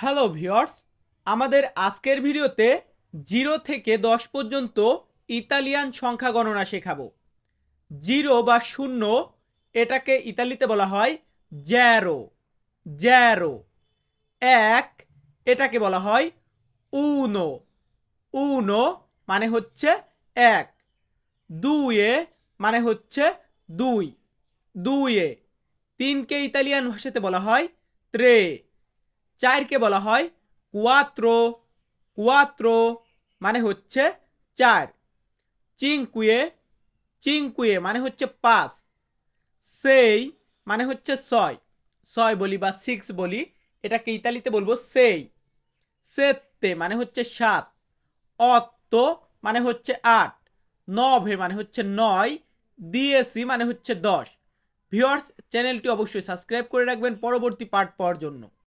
Hello viewers আমাদের আজকের ভিডিওতে জিরো থেকে দশ পর্যন্ত ইতালিয়ান সংখ্যা গণনা শেখাবো। জিরো বা শূন্য, এটাকে ইতালিতে বলা হয় জ্যারো জ্যারো এক, এটাকে বলা হয় উনো উনো মানে হচ্ছে এক। দুয়ে মানে হচ্ছে দুই। দুয়ে তিনকে ইতালিয়ান ভাষাতে বলা হয় ত্রে চারকে বলা হয় কুয়াত্রো কুয়াত্রো মানে হচ্ছে চার। চিংকুয়ে চিংকুয়ে মানে হচ্ছে পাঁচ। সেই মানে হচ্ছে ছয়। ছয় বলি বা সিক্স বলি, এটাকে ইতালিতে বলব সেই। সেত্তে মানে হচ্ছে সাত। অত্ত মানে হচ্ছে আট। নভে মানে হচ্ছে নয়। দিয়েসি মানে হচ্ছে দশ। ভিওর্স চ্যানেলটি অবশ্যই সাবস্ক্রাইব করে রাখবেন। পরবর্তী পার্ট পাওয়ার জন্য।